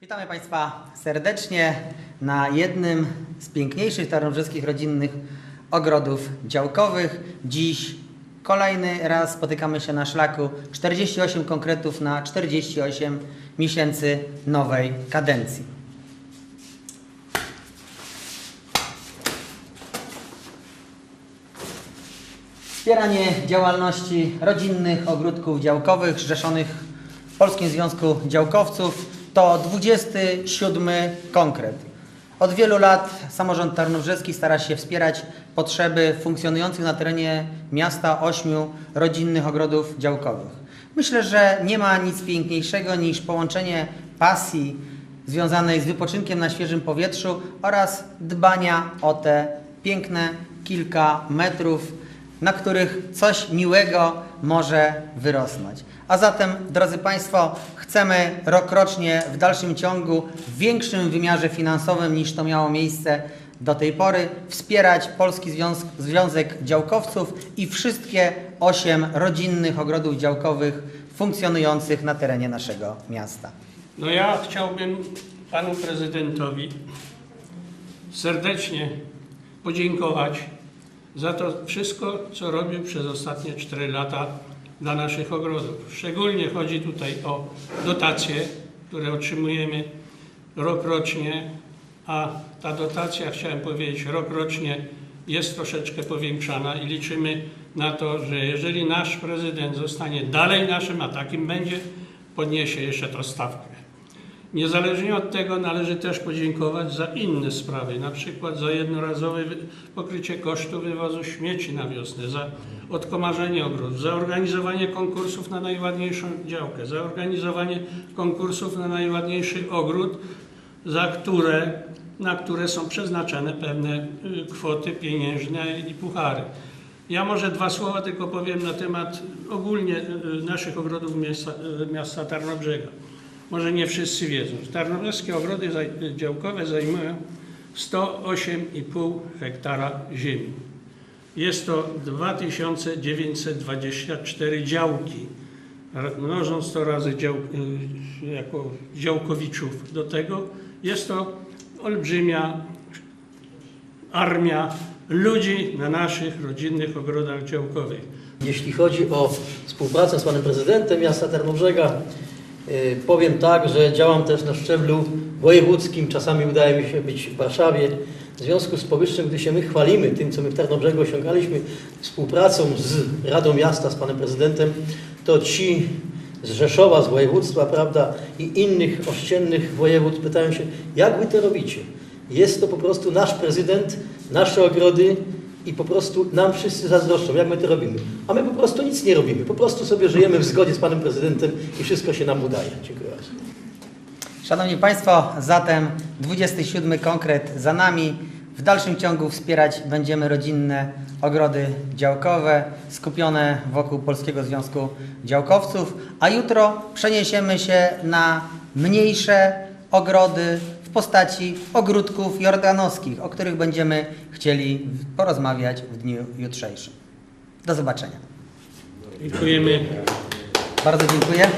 Witamy Państwa serdecznie na jednym z piękniejszych tarnobrzyskich rodzinnych ogrodów działkowych. Dziś kolejny raz spotykamy się na szlaku 48 konkretów na 48 miesięcy nowej kadencji. Wspieranie działalności rodzinnych ogródków działkowych zrzeszonych w Polskim Związku Działkowców to 27 konkret. Od wielu lat samorząd tarnobrzeski stara się wspierać potrzeby funkcjonujących na terenie miasta ośmiu rodzinnych ogrodów działkowych. Myślę, że nie ma nic piękniejszego niż połączenie pasji związanej z wypoczynkiem na świeżym powietrzu oraz dbania o te piękne kilka metrów na których coś miłego może wyrosnąć. A zatem, drodzy Państwo, chcemy rokrocznie w dalszym ciągu w większym wymiarze finansowym niż to miało miejsce do tej pory wspierać Polski Związ Związek Działkowców i wszystkie osiem rodzinnych ogrodów działkowych funkcjonujących na terenie naszego miasta. No ja chciałbym panu prezydentowi serdecznie podziękować za to wszystko, co robił przez ostatnie 4 lata dla naszych ogrodów. Szczególnie chodzi tutaj o dotacje, które otrzymujemy rokrocznie, a ta dotacja, chciałem powiedzieć, rokrocznie jest troszeczkę powiększana i liczymy na to, że jeżeli nasz prezydent zostanie dalej naszym, a takim będzie, podniesie jeszcze tą stawkę. Niezależnie od tego należy też podziękować za inne sprawy, na przykład za jednorazowe pokrycie kosztu wywozu śmieci na wiosnę, za odkomarzenie ogrodów, za organizowanie konkursów na najładniejszą działkę, za organizowanie konkursów na najładniejszy ogród, za które, na które są przeznaczone pewne y, kwoty pieniężne i puchary. Ja może dwa słowa tylko powiem na temat ogólnie y, naszych ogrodów miasta, y, miasta Tarnobrzega. Może nie wszyscy wiedzą. Tarnobrzeskie ogrody działkowe zajmują 108,5 hektara ziemi. Jest to 2924 działki. Mnożąc to razy dział, y, jako działkowiczów do tego, jest to olbrzymia armia ludzi na naszych rodzinnych ogrodach działkowych. Jeśli chodzi o współpracę z panem prezydentem miasta Tarnobrzega, powiem tak, że działam też na szczeblu wojewódzkim. Czasami udaje mi się być w Warszawie. W związku z powyższym, gdy się my chwalimy tym, co my w Tarnobrzegu osiągaliśmy współpracą z Radą Miasta, z panem prezydentem, to ci z Rzeszowa, z województwa, prawda, i innych ościennych województw pytają się, jak wy to robicie? Jest to po prostu nasz prezydent, nasze ogrody i po prostu nam wszyscy zazdroszczą, jak my to robimy. A my po prostu nic nie robimy. Po prostu sobie żyjemy w zgodzie z panem prezydentem i wszystko się nam udaje. Dziękuję bardzo. Szanowni Państwo, zatem 27 konkret za nami. W dalszym ciągu wspierać będziemy rodzinne ogrody działkowe skupione wokół Polskiego Związku Działkowców, a jutro przeniesiemy się na mniejsze ogrody postaci ogródków jordanowskich, o których będziemy chcieli porozmawiać w dniu jutrzejszym. Do zobaczenia. Dziękujemy. Bardzo dziękuję.